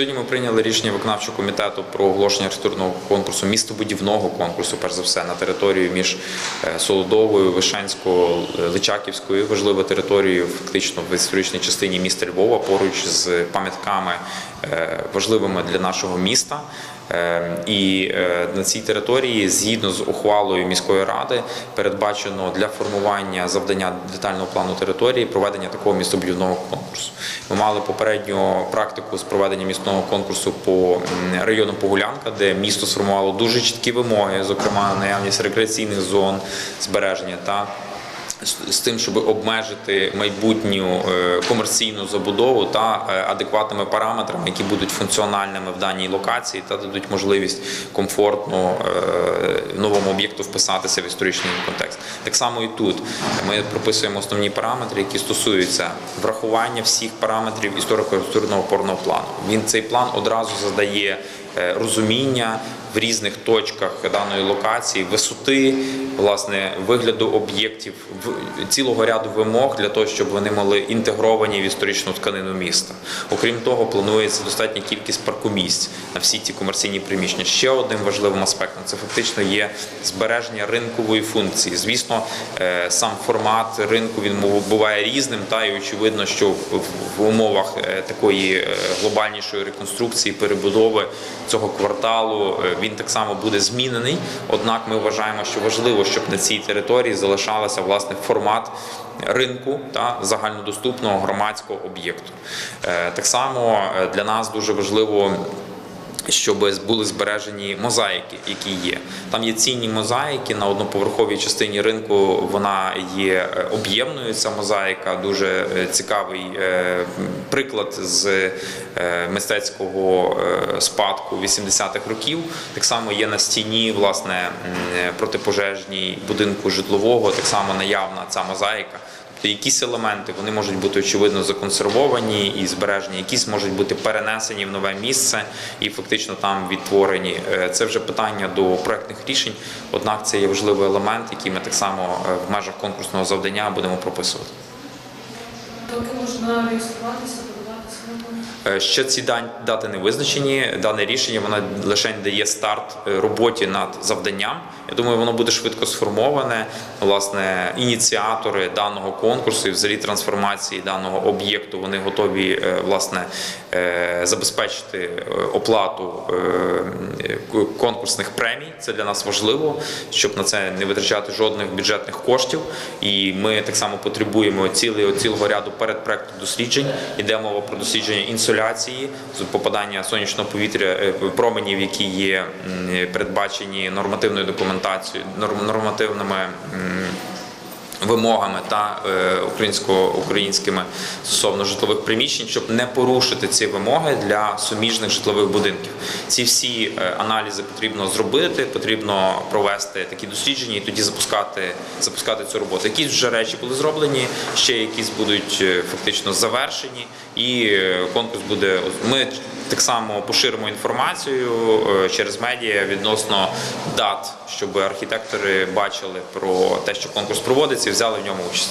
Сьогодні ми прийняли рішення виконавчого комітету про оголошення архітектурного конкурсу, містобудівного конкурсу, перш за все, на територію між е, Солодовою, Вишенською, е, Личаківською, важлива територією, фактично в історичній частині міста Львова, поруч з пам'ятками е, важливими для нашого міста. Е, І е, на цій території, згідно з ухвалою міської ради, передбачено для формування завдання детального плану території проведення такого містобудівного конкурсу. Ми мали попередню практику з проведення місного конкурсу по району Погулянка, де місто сформувало дуже чіткі вимоги, зокрема наявність рекреаційних зон, збереження та з- тим, щоб обмежити майбутню е, комерційну забудову та е, адекватними параметрами, які будуть функціональними в даній локації та дадуть можливість комфортно е, новому об'єкту вписатися в історичний контекст. Так само і тут ми прописуємо основні параметри, які стосуються врахування всіх параметрів історико-культурного опорного плану. Він цей план одразу задає е, розуміння в різних точках даної локації, висоти, власне, вигляду об'єктів, цілого ряду вимог для того, щоб вони були інтегровані в історичну тканину міста. Окрім того, планується достатня кількість паркомісць на всі ці комерційні приміщення. Ще одним важливим аспектом це фактично є збереження ринкової функції. Звісно, е, сам формат ринку він буває різним, та і очевидно, що в- умовах е, такої е, глобальнішої реконструкції, перебудови цього кварталу він так само буде змінений. Однак ми вважаємо, що важливо, щоб на цій території залишалася власне формат ринку та загальнодоступного громадського об'єкту. Так само для нас дуже важливо щоб були збережені мозаїки, які є. Там є цінні мозаїки на одноповерховій частині ринку. Вона є е, об'ємною. Ця мозаїка дуже е, цікавий е, приклад з мистецького спадку 80-х років. Так само є на стіні, власне, протипожежній будинку житлового. Так само наявна ця мозаїка. Тобто якісь елементи вони можуть бути очевидно законсервовані і збережені, якісь можуть бути перенесені в нове місце і фактично там відтворені. Е, Це вже питання до проектних рішень. Однак це є важливий елемент, який ми так само е, в межах конкурсного завдання будемо прописувати. Доки можна реєструватися, Е, Ще ці дати не визначені. Дане рішення воно лише дає старт е, роботі над завданням. Я думаю, воно буде швидко сформоване. Власне, ініціатори даного конкурсу і взагалі трансформації даного об'єкту вони готові е, власне забезпечити е, оплату е, конкурсних премій. Це для нас важливо, щоб на це не витрачати жодних бюджетних коштів. І ми так само потребуємо цілого, цілого ряду передпроектних досліджень. Іде мова про дослідження інсоляції, попадання сонячного повітря, е, променів, які є передбачені нормативною документацією, норм- нормативними. Вимогами та е, українсько-українськими стосовно житлових приміщень, щоб не порушити ці вимоги для суміжних житлових будинків. Ці всі е, аналізи потрібно зробити, потрібно провести такі дослідження і тоді запускати, запускати цю роботу. Якісь вже речі були зроблені, ще якісь будуть е, фактично завершені, і конкурс буде. Ми так само поширимо інформацію через медіа відносно дат, щоб архітектори бачили про те, що конкурс проводиться, взяли в ньому участь.